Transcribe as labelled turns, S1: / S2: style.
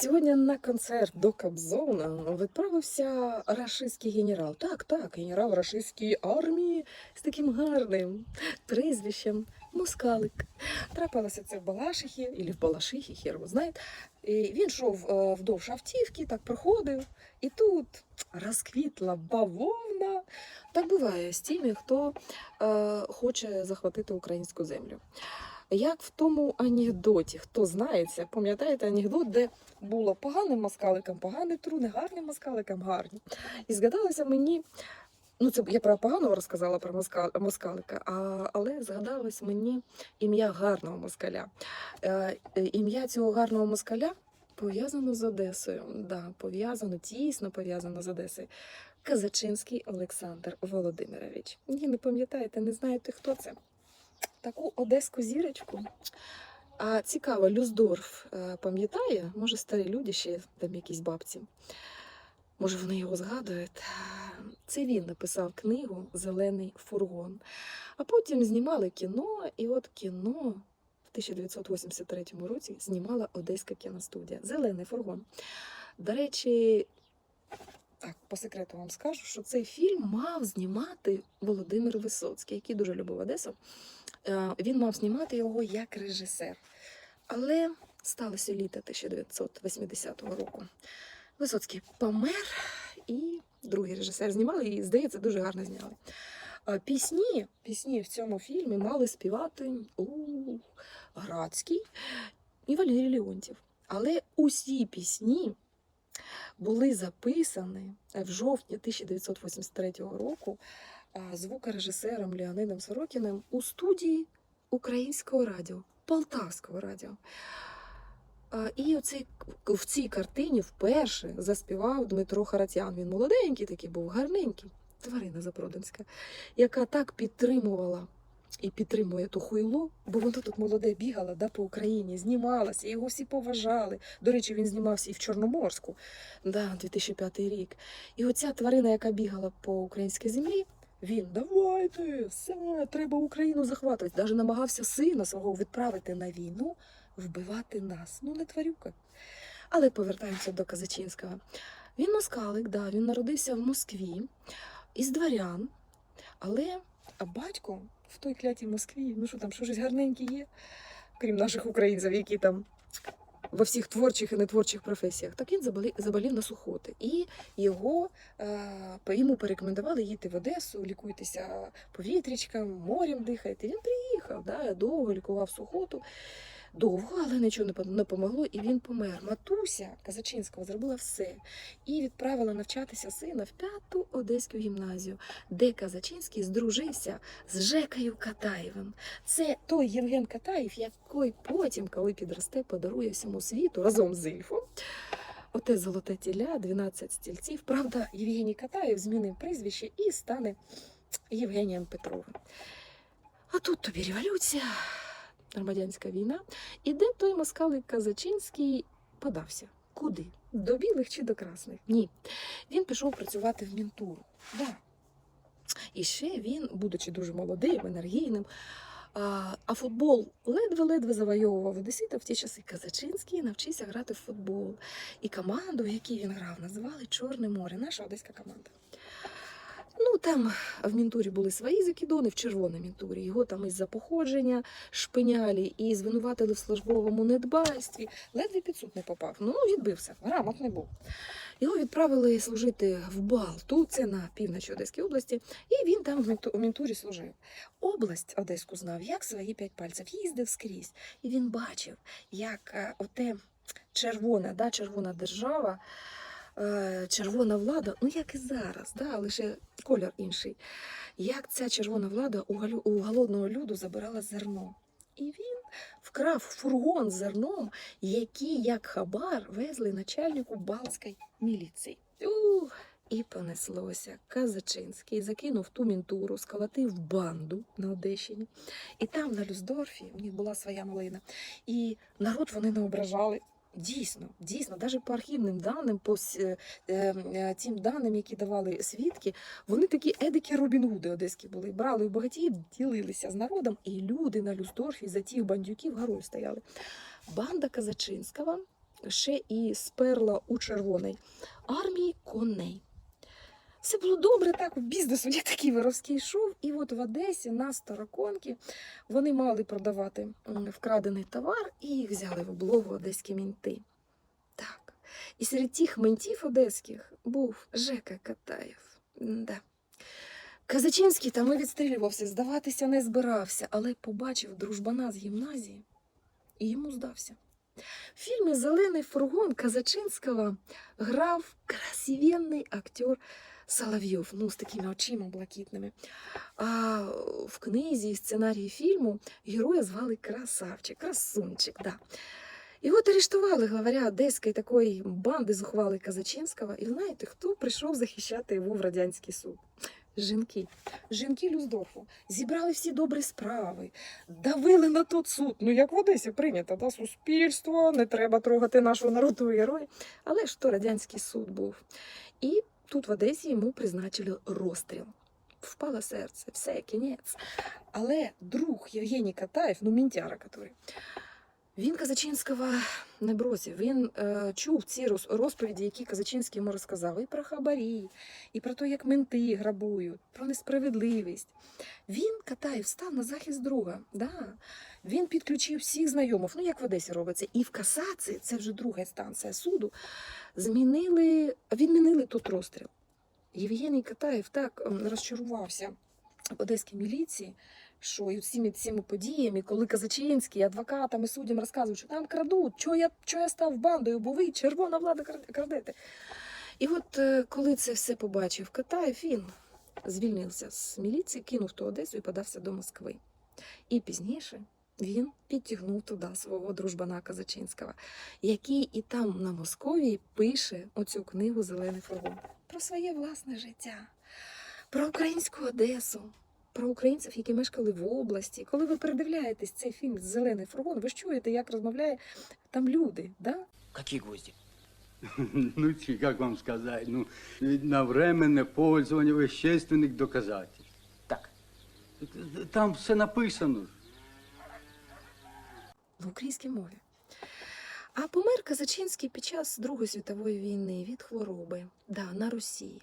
S1: Сьогодні на концерт до Кобзона відправився рашистський генерал. Так, так, генерал рашистської армії з таким гарним прізвищем Москалик. Трапилося це в Балашихі, або в Балашихі, хер його знає. І він йшов е, вдовж автівки, так проходив, і тут розквітла бавовна. Так буває з тими, хто е, хоче захватити українську землю. Як в тому анекдоті, хто знається, пам'ятаєте анекдот, де було поганим москаликам, поганий труни, гарним москаликам, гарні. І згадалося мені, ну це я про поганого розказала про моска, москалика, але згадалось мені ім'я гарного москаля. Е, ім'я цього гарного москаля пов'язано з Одесою. Да, пов'язано, тісно пов'язано з Одесою. Казачинський Олександр Володимирович. Ні, не пам'ятаєте, не знаєте, хто це? Таку одеську зірочку. А цікаво, Люсдорф е, пам'ятає, може старі люди ще там якісь бабці. Може, вони його згадують. Це він написав книгу Зелений фургон. А потім знімали кіно, і от кіно в 1983 році знімала Одеська кіностудія Зелений фургон. До речі, так, по секрету вам скажу, що цей фільм мав знімати Володимир Висоцький, який дуже любив Одесу. Е, Він мав знімати його як режисер. Але сталося літо 1980 року. Висоцький помер, і другий режисер знімали, і, здається, дуже гарно зняли. Пісні, пісні в цьому фільмі мали співати у Градський і Валерій Леонтів. Але усі пісні були записані в жовтні 1983 року звукорежисером Леонидом Сорокіним у студії Українського радіо, Полтавського радіо. І оцей, в цій картині вперше заспівав Дмитро Харатян. Він молоденький такий був, гарненький, тварина запроданська, яка так підтримувала і підтримує ту хуйло, бо воно тут молоде бігала да, по Україні, знімалася, його всі поважали. До речі, він знімався і в Чорноморську, да, 2005 рік. І оця тварина, яка бігала по українській землі, він давайте, все, треба Україну захватувати. Навіть намагався сина свого відправити на війну, вбивати нас. Ну, не тварюка. Але повертаємося до Казачинського. Він москалик, да, він народився в Москві із дворян, але а батько в той клятій Москві, ну що там, що щось гарненьке є, крім наших українців, які там во всіх творчих і нетворчих професіях. Так він заболів, заболів на сухоти. І його е, йому порекомендували їти в Одесу, лікуйтеся повітрячком, морем дихайте. Він приїхав, да, довго лікував сухоту. Довго, але нічого не пом- помогло, і він помер. Матуся Казачинського зробила все і відправила навчатися сина в п'яту одеську гімназію, де Казачинський здружився з Жекою Катаєвим. Це той Євген Катаєв, який потім, коли підросте, подарує всьому світу разом з Ільфом. Оте золоте тіля, 12 стільців. Правда, Євгеній Катаєв змінив прізвище і стане Євгенієм Петровим. А тут тобі революція, громадянська війна. І де той москалик Казачинський подався? Куди? До білих чи до красних? Ні. Він пішов працювати в мінтуру. Да. І ще він, будучи дуже молодим, енергійним, а, футбол ледве-ледве завойовував Одесита в ті часи. Казачинський навчився грати в футбол. І команду, в якій він грав, називали Чорне море, наша одеська команда. Там в мінтурі були свої закидони, в червоній мінтурі. Його там із-за походження шпиняли і звинуватили в службовому недбайстві. Ледве під суд не попав. Ну, відбився, грамотний був. Його відправили служити в Балту, це на півночі Одеської області, і він там у мінтурі служив. Область Одеську знав, як свої п'ять пальців, їздив скрізь. І він бачив, як е, оте червона, да, червона держава, червона влада, ну як і зараз, да, лише колір інший. Як ця червона влада у, галю- у голодного люду забирала зерно. І він вкрав фургон з зерном, який, як хабар, везли начальнику Балтської міліції. Ух, і понеслося. Казачинський закинув ту мінтуру, сколотив банду на Одещині. І там, на Люсдорфі, у них була своя малина. І народ вони не ображали. Дійсно, дійсно, навіть по архівним даним, по с- е, е, тим даним, які давали свідки, вони такі едикі Робінгуди одеські були. Брали у багатіїв, ділилися з народом, і люди на Люсдорфі за тих бандюків горою стояли. Банда Казачинського ще і сперла у Червоної армії коней. Все було добре, так, у бізнесу є такий воровський йшов. І от в Одесі на Староконки вони мали продавати вкрадений товар, і їх взяли в облогу одеські мінти. Так. І серед тих ментів одеських був Жека Катаєв. Да. Казачинський там і відстрілювався, здаватися не збирався, але побачив дружбана з гімназії і йому здався. В фільмі Зелений фургон Казачинського грав красивенний актер Соловйов, ну, з такими очима блакитними. А в книзі і сценарії фільму героя звали Красавчик, Красунчик, да. От арештували главаря одеської такої банди зухвали Казачинського. І знаєте, хто прийшов захищати його в радянський суд? Жінки. Жінки Люсдорфу зібрали всі добрі справи, давили на тот суд. Ну, як в Одесі прийнято, да? суспільство, не треба трогати нашого народу героя. Але ж то радянський суд був. І тут в Одесі йому призначили розстріл. Впало серце, все, кінець. Але друг Євгеній Катаєв, ну мінтяра, який, він Казачинського не бросив. Він е, чув ці роз- розповіді, які Казачинський йому розказав, і про хабарі, і про те, як менти грабують, про несправедливість. Він Катаєв став на захист друга. Да. Він підключив всіх знайомих, ну як в Одесі робиться. І в касації, це вже друга інстанція суду, змінили, відмінили тут розстріл. Євгеній Катаєв так ем, розчарувався одеській міліції, що і всіми цими подіями, коли Казачинський адвокатам і суддям розказують, що там крадуть, що я, що я став бандою, бо ви червона влада крадете. І от е, коли це все побачив Катаєв, він звільнився з міліції, кинув ту Одесу і подався до Москви. І пізніше він підтягнув туди свого дружбана Казачинського, який і там на Московії пише оцю книгу Зелений фургон про своє власне життя, про українську Одесу, про українців, які мешкали в області. Коли ви передивляєтесь цей фільм Зелений фургон, ви ж чуєте, як розмовляє там люди. Да?
S2: Какие гвозди?
S3: Ну, чи, как вам сказать, ну, на временное пользование вещественных доказательств.
S2: Так,
S3: Там все написано.
S1: в українській мові. А помер Казачинський під час Другої світової війни від хвороби да, на Росії.